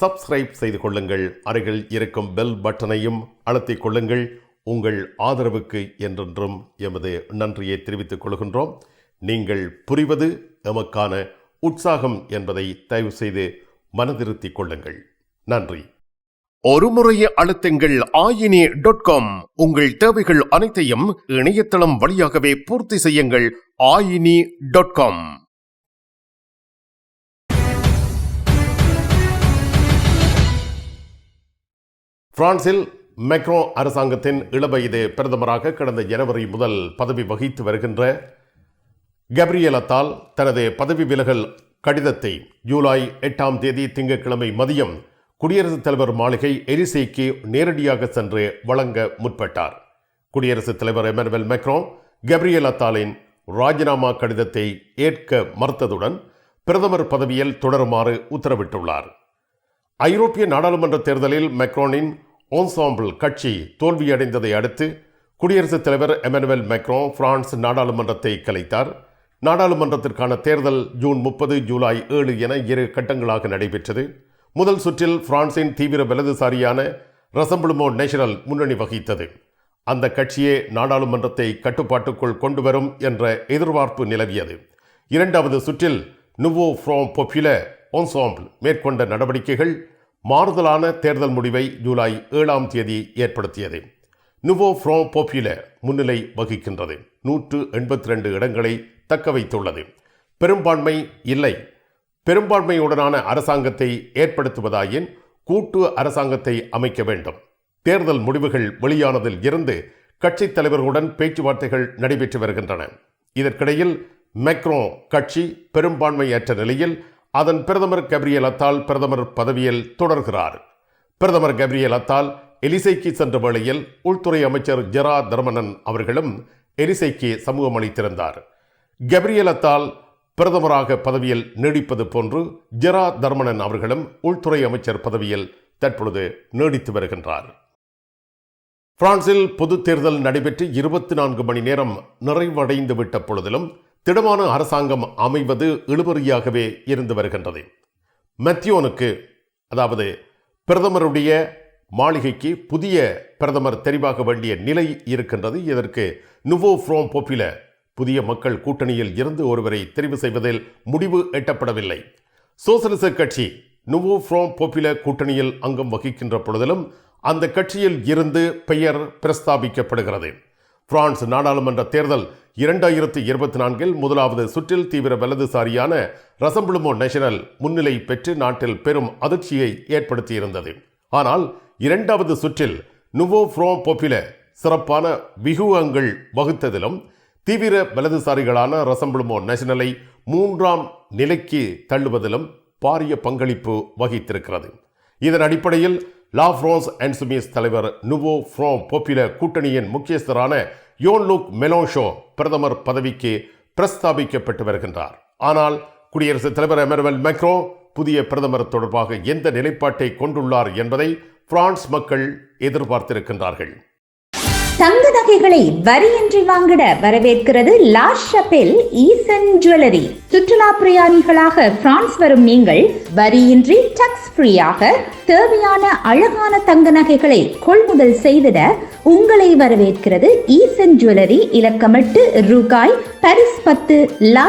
Subscribe செய்து கொள்ளுங்கள். அருகில் இருக்கும் பெல் பட்டனையும் அழுத்திக் கொள்ளுங்கள். உங்கள் ஆதரவுக்கு என்றென்றும் எமது நன்றியை தெரிவித்துக் கொள்கின்றோம். நீங்கள் புரிவது எமக்கான உற்சாகம் என்பதை தயவு செய்து மனதிருத்திக் கொள்ளுங்கள். நன்றி. ஒரு அழுத்தங்கள் ஆயினி டாட் காம் உங்கள் தேவைகள் அனைத்தையும் இணையதளம் வழியாகவே பூர்த்தி செய்யுங்கள். ஆயினி டாட் காம் பிரான்சில் மெக்ரோ அரசாங்கத்தின் இளவயது பிரதமராக கடந்த ஜனவரி முதல் பதவி வகித்து வருகின்ற கப்ரியலத்தால் தனது பதவி விலகல் கடிதத்தை ஜூலை எட்டாம் தேதி திங்கட்கிழமை மதியம் குடியரசுத் தலைவர் மாளிகை எரிசைக்கு நேரடியாக சென்று வழங்க முற்பட்டார். குடியரசுத் தலைவர் எமனுவல் மெக்ரோ கப்ரியலத்தாலின் ராஜினாமா கடிதத்தை ஏற்க மறுத்ததுடன் பிரதமர் பதவியில் தொடருமாறு உத்தரவிட்டுள்ளார். ஐரோப்பிய நாடாளுமன்ற தேர்தலில் மெக்ரோனின் ஓன்சாம்பிள் கட்சி தோல்வியடைந்ததை அடுத்து குடியரசுத் தலைவர் எமனுவல் மெக்ரோ பிரான்ஸ் நாடாளுமன்றத்தை கலைத்தார். நாடாளுமன்றத்திற்கான தேர்தல் ஜூன் முப்பது ஜூலை ஏழு என இரு கட்டங்களாக நடைபெற்றது. முதல் சுற்றில் பிரான்சின் தீவிர வலதுசாரியான ரசம்பிளுமோ நேஷனல் முன்னணி வகித்தது. அந்த கட்சியே நாடாளுமன்றத்தை கட்டுப்பாட்டுக்குள் கொண்டு வரும் என்ற எதிர்பார்ப்பு நிலவியது. இரண்டாவது சுற்றில் நுவோ ஃப்ரோம் பொப்புல ஒன்சாம்பிள் மேற்கொண்ட நடவடிக்கைகள் மாறுதலான தேர்தல் முடிவை ஜூலை ஏழாம் தேதி ஏற்படுத்தியது. நுவோ ஃப்ரோ போப்பில முன்னிலை வகிக்கின்றது. நூற்று எண்பத்தி ரெண்டு இடங்களை தக்க வைத்துள்ளது. பெரும்பான்மை இல்லை. பெரும்பான்மையுடனான அரசாங்கத்தை ஏற்படுத்துவதாயின் கூட்டு அரசாங்கத்தை அமைக்க வேண்டும். தேர்தல் முடிவுகள் வெளியானதில் இருந்து கட்சித் தலைவர்களுடன் பேச்சுவார்த்தைகள் நடைபெற்று வருகின்றன. இதற்கிடையில் மெக்ரோ கட்சி பெரும்பான்மையற்ற நிலையில் அதன் பிரதமர் கப்ரியல் அத்தால் பிரதமர் பதவியில் தொடர்கிறார். பிரதமர் கப்ரியல் அத்தால் எலிசைக்கு சென்ற வேளையில் உள்துறை அமைச்சர் ஜெரா தர்மனன் அவர்களும் எலிசைக்கு சமூகம் அளித்திருந்தார். கப்ரியல் அத்தால் பிரதமராக பதவியில் நீடிப்பது போன்று ஜெரா தர்மனன் அவர்களும் உள்துறை அமைச்சர் பதவியில் தற்பொழுது நீடித்து வருகின்றார். பிரான்சில் பொது தேர்தல் நடைபெற்று இருபத்தி நான்கு மணி நேரம் நிறைவடைந்து விட்ட பொழுதிலும் திடமான அரசாங்கம் அமைவது இழுபறியாகவே இருந்து வருகின்றது. மத்தியோனுக்கு அதாவது பிரதமருடைய மாளிகைக்கு புதிய பிரதமர் தெரிவாக வேண்டிய நிலை இருக்கின்றது. இதற்கு நுவோ ஃப்ரோம் பொப்பில புதிய மக்கள் கூட்டணியில் இருந்து ஒருவரை தெரிவு செய்வதில் முடிவு எட்டப்படவில்லை. சோசலிச கட்சி நுவோ ஃப்ரோம் பொப்பில கூட்டணியில் அங்கம் வகிக்கின்ற பொழுதிலும் அந்த கட்சியில் இருந்து பெயர் பிரஸ்தாபிக்கப்படுகிறது. பிரான்ஸ் நாடாளுமன்ற தேர்தல் இரண்டாயிரத்தி இருபத்தி நான்கில் முதலாவது சுற்றில் தீவிர வலதுசாரியான ரசம்புளுமோ நேஷனல் முன்னிலை பெற்று நாட்டில் பெரும் அதிர்ச்சியை ஏற்படுத்தியிருந்தது. ஆனால் இரண்டாவது சுற்றில் நுவோ ஃப்ரோ பொப்பில சிறப்பான விகுவங்கள் வகுத்ததிலும் தீவிர வலதுசாரிகளான ரசம்புளுமோ நேஷனலை மூன்றாம் நிலைக்கு தள்ளுவதிலும் பாரிய பங்களிப்பு வகித்திருக்கிறது. இதன் அடிப்படையில் லா ஃப்ரான்ஸ் அண்ட் சுமிஸ் தலைவர் நுவோ ஃப்ரோ பொப்பில கூட்டணியின் முக்கியஸ்தரான யோன் லுக் மெலோஷோ பிரதமர் பதவிக்கு பிரஸ்தாபிக்கப்பட்டு வருகின்றார். ஆனால் குடியரசுத் தலைவர் எமனுவல் மெக்ரோ புதிய பிரதமர் தொடர்பாக எந்த நிலைப்பாட்டை கொண்டுள்ளார் என்பதை பிரான்ஸ் மக்கள் எதிர்பார்த்திருக்கின்றார்கள். தங்க நகைகளை வரியின்றி வாங்கிட வரவேற்கிறது லா ஷபெல் ஈசன் ஜுவல்லரி. சுற்றுலா பிரயாணிகளாக பிரான்ஸ் வரும் நீங்கள் வரியின்றி டக்ஸ் ஃப்ரீயாக தேவையான அழகான தங்க நகைகளை கொள்முதல் செய்திட உங்களை வரவேற்கிறது ஈசன் ஜுவல்லரி இலக்கமட்டு ரூகாய் பரிஸ் பத்து லா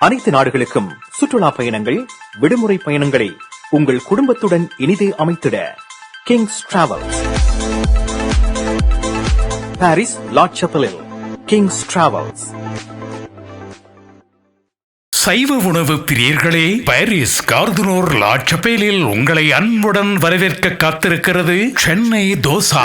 அனைத்து நாடுகளுக்கும் சுற்றுலா பயணங்கள் விடுமுறை பயணங்களை உங்கள் குடும்பத்துடன் இனிதே அமைத்திட கிங்ஸ் டிராவல்ஸ் பாரிஸ் லாட்சப்பலில் கிங்ஸ் டிராவல்ஸ் சைவ உணவு பிரியர்களே பாரிஸ் கார்துனோர் லாச்சபேலில் உங்களை அன்புடன் வரவேற்க காத்திருக்கிறது சென்னை தோசா.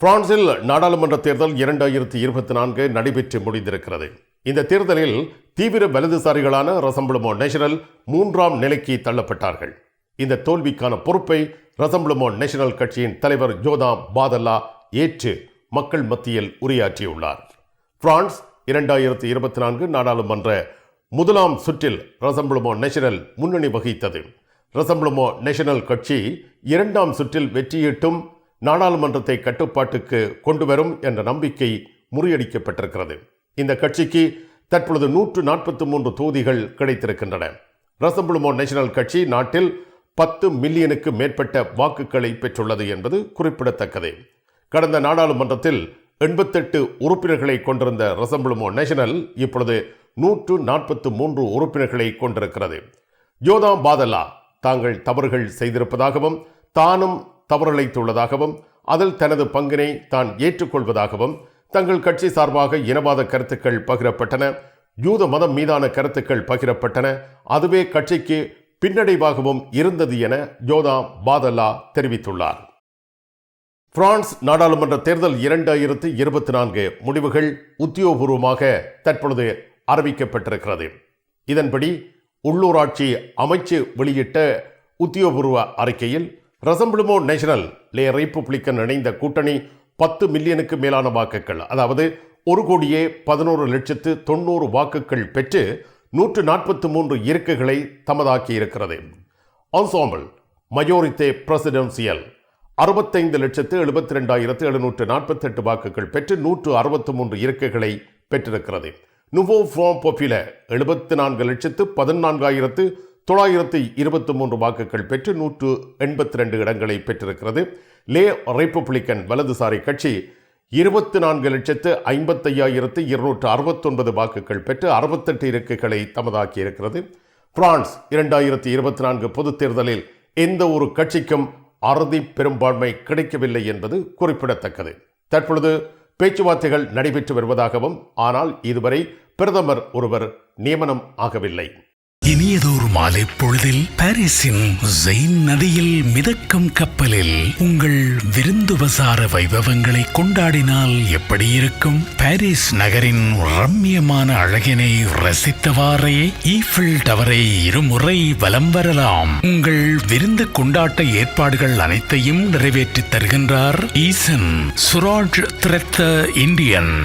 பிரான்சில் நாடாளுமன்ற தேர்தல் இரண்டாயிரத்தி இருபத்தி நான்கு நடைபெற்று முடிந்திருக்கிறது. இந்த தேர்தலில் தீவிர வலதுசாரிகளான ரசம்பளமோ நேஷனல் மூன்றாம் நிலைக்கு தள்ளப்பட்டார்கள். இந்த தோல்விக்கான பொறுப்பை ரசம்பளமோ நேஷனல் கட்சியின் தலைவர் ஜோதா பாதல்லா ஏற்று மக்கள் மத்தியில் உரையாற்றியுள்ளார். பிரான்ஸ் இரண்டாயிரத்தி இருபத்தி நான்கு நாடாளுமன்ற முதலாம் சுற்றில் ரசம்பளமோ நேஷனல் முன்னணி வகித்தது. ரசம்பளமோ நேஷனல் கட்சி இரண்டாம் சுற்றில் வெற்றியீட்டும் நாடாளுமன்றத்தை கட்டுப்பாட்டுக்கு கொண்டு வரும் என்ற நம்பிக்கை முறியடிக்கப்பட்டிருக்கிறது. இந்த கட்சிக்கு தற்பொழுது நூற்று நாற்பத்தி மூன்று தொகுதிகள் கிடைத்திருக்கின்றன. ரசம்புளுமோ நேஷனல் கட்சி நாட்டில் பத்து மில்லியனுக்கு மேற்பட்ட வாக்குகளை பெற்றுள்ளது என்பது குறிப்பிடத்தக்கது. கடந்த நாடாளுமன்றத்தில் எண்பத்தெட்டு உறுப்பினர்களை கொண்டிருந்த ரசம்புளுமோ நேஷனல் இப்பொழுது நூற்று நாற்பத்து மூன்று உறுப்பினர்களை கொண்டிருக்கிறது. ஜோதா பாதல்லா தாங்கள் தவறுகள் செய்திருப்பதாகவும் தானும் தவறிழைத்துள்ளதாகவும் அதில் தனது பங்கினை தான் ஏற்றுக்கொள்வதாகவும் தங்கள் கட்சி சார்பாக இனவாத கருத்துக்கள் பகிரப்பட்டன யூத மதம் மீதான கருத்துக்கள் பகிரப்பட்டன அதுவே கட்சிக்கு பின்னடைவாகவும் இருந்தது என ஜோதா பாதல்லா தெரிவித்துள்ளார். பிரான்ஸ் நாடாளுமன்ற தேர்தல் இரண்டாயிரத்து இருபத்தி நான்கு முடிவுகள் உத்தியோகபூர்வமாக தற்பொழுது அறிவிக்கப்பட்டிருக்கிறது. இதன்படி உள்ளூராட்சி அமைச்சு வெளியிட்ட உத்தியோகபூர்வ அறிக்கையில் ரசம்பிளுமோ நேஷனல்? லே ரிப்பப்ளிக்கன் இணைந்த கூட்டணி பத்து மில்லியனுக்கு மேலான வாக்குகள். அதாவது ஒரு கோடியே பதினோரு லட்சத்து தொண்ணூறு வாக்குகள் பெற்று நூற்று நாற்பத்தி மூன்று இருக்கைகளை தமதாக்கி இருக்கிறது. Ensemble மஜோரித்தே பிரசிடென்சியல் அறுபத்தைந்து லட்சத்து எழுபத்தி ரெண்டாயிரத்து எழுநூற்று நாற்பத்தெட்டு வாக்குகள் பெற்று நூற்று அறுபத்தி மூன்று இருக்கைகளை பெற்றிருக்கிறது. நுவோ ஃபார்ம் பாப்புலர் எழுபத்தி நான்கு லட்சத்து பதினான்காயிரத்து தொள்ளாயிரத்தி இருபத்தி மூன்று வாக்குகள் பெற்று நூற்று எண்பத்தி ரெண்டு இடங்களை பெற்றிருக்கிறது. லே ரிப்பப்ளிக்கன் வலதுசாரி கட்சி இருபத்தி நான்கு லட்சத்து ஐம்பத்தையாயிரத்து இருநூற்று அறுபத்தொன்பது வாக்குகள் பெற்று அறுபத்தெட்டு இருக்கைகளை தமதாக்கியிருக்கிறது. பிரான்ஸ் இரண்டாயிரத்தி இருபத்தி நான்கு பொதுத் தேர்தலில் எந்த ஒரு கட்சிக்கும் அறுதி பெரும்பான்மை கிடைக்கவில்லை என்பது குறிப்பிடத்தக்கது. தற்பொழுது பேச்சுவார்த்தைகள் நடைபெற்று வருவதாகவும் ஆனால் இதுவரை பிரதமர் ஒருவர் நியமனம் ஆகவில்லை. இனியதோர் மாலை பொழுதில் பாரிஸின் ஜெயின் நதியில் மிதக்கும் கப்பலில் உங்கள் விருந்துபசார வைபவங்களை கொண்டாடினால் எப்படி இருக்கும்? பாரிஸ் நகரின் ரம்மியமான அழகினை ரசித்தவாறே ஈஃபில் டவரை இருமுறை வலம் வரலாம். உங்கள் விருந்து கொண்டாட்ட ஏற்பாடுகள் அனைத்தையும் நிறைவேற்றித் தருகின்றார் ஈசன் Suraj திரத்த Indian.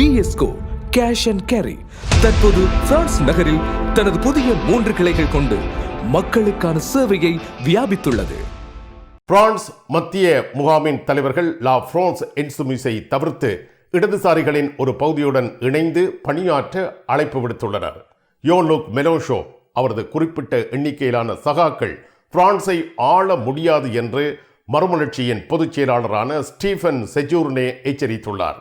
விஎஸ்கோ cash and carry தற்போது பிரான்ஸ் நகரில் தனது புதிய மூன்று கிளைகள் கொண்டு மக்களுக்கான சேவையை வியாபித்துள்ளது. பிரான்ஸ் மத்திய முகாமின் தலைவர்கள் லா பிரான்ஸ் என்சுமிஸை தவிர்த்து இடதுசாரிகளின் ஒரு பகுதியுடன் இணைந்து பணியாற்ற அழைப்பு விடுத்துள்ளனர். யோன்லுக் மெலோஷோ அவரது குறிப்பிட்ட எண்ணிக்கையிலான சகாக்கள் பிரான்ஸை ஆள முடியாது என்று மறுமலர்ச்சியின் பொதுச் செயலாளரான ஸ்டீஃபன் செஜூர்னே எச்சரித்துள்ளார்.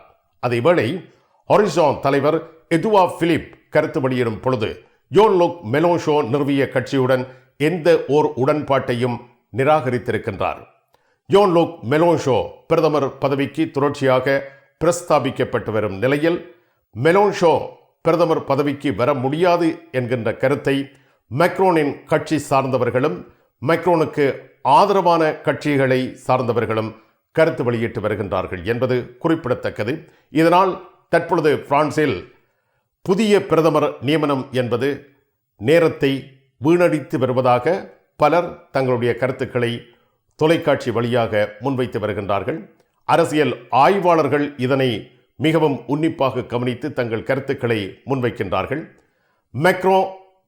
அதேவேளை ஹொரிசான் தலைவர் எதுவா பிலிப் கருத்து வெளியிடும் பொழுது ஜோன் லுக் மெலோஷோ நிறுவிய கட்சியுடன் எந்த ஓர் உடன்பாட்டையும் நிராகரித்திருக்கின்றார். ஜோன் லுக் மெலோன்ஷோ பிரதமர் பதவிக்கு தொடர்ச்சியாக பிரஸ்தாபிக்கப்பட்டு வரும் நிலையில் மெலோன்ஷோ பிரதமர் பதவிக்கு வர முடியாது என்கின்ற கருத்தை மைக்ரோனின் கட்சி சார்ந்தவர்களும் மைக்ரோனுக்கு ஆதரவான கட்சிகளை சார்ந்தவர்களும் கருத்து வெளியிட்டு வருகின்றார்கள் என்பது குறிப்பிடத்தக்கது. இதனால் தற்பொழுது பிரான்சில் புதிய பிரதமர் நியமனம் என்பது நேரத்தை வீணடித்து வருவதாக பலர் தங்களுடைய கருத்துக்களை தொலைக்காட்சி வழியாக முன்வைத்து வருகின்றார்கள். அரசியல் ஆய்வாளர்கள் இதனை மிகவும் உன்னிப்பாக கவனித்து தங்கள் கருத்துக்களை முன்வைக்கின்றார்கள். மெக்ரோ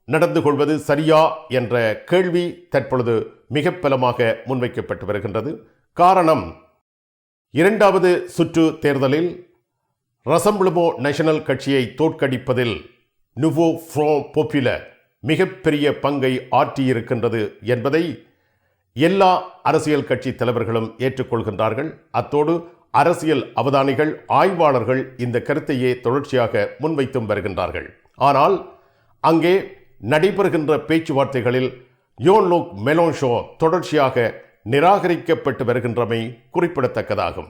நடந்து கொள்வது சரியா என்ற கேள்வி தற்பொழுது மிக பலமாக முன்வைக்கப்பட்டு வருகின்றது. காரணம் இரண்டாவது சுற்று தேர்தலில் ரசம்பிளமோ நேஷனல் கட்சியை தோற்கடிப்பதில் நுவோ ஃப்ரோ பாப்புலர் மிகப்பெரிய பங்கை ஆற்றியிருக்கின்றது என்பதை எல்லா அரசியல் கட்சி தலைவர்களும் ஏற்றுக்கொள்கின்றார்கள். அத்தோடு அரசியல் அவதானிகள் ஆய்வாளர்கள் இந்த கருத்தையே தொடர்ச்சியாக முன்வைத்தும் வருகின்றார்கள். ஆனால் அங்கே நடைபெறுகின்ற பேச்சுவார்த்தைகளில் யோன்லோக் மெலோன்ஷோ தொடர்ச்சியாக நிராகரிக்கப்பட்டு வருகின்றமை குறிப்பிடத்தக்கதாகும்.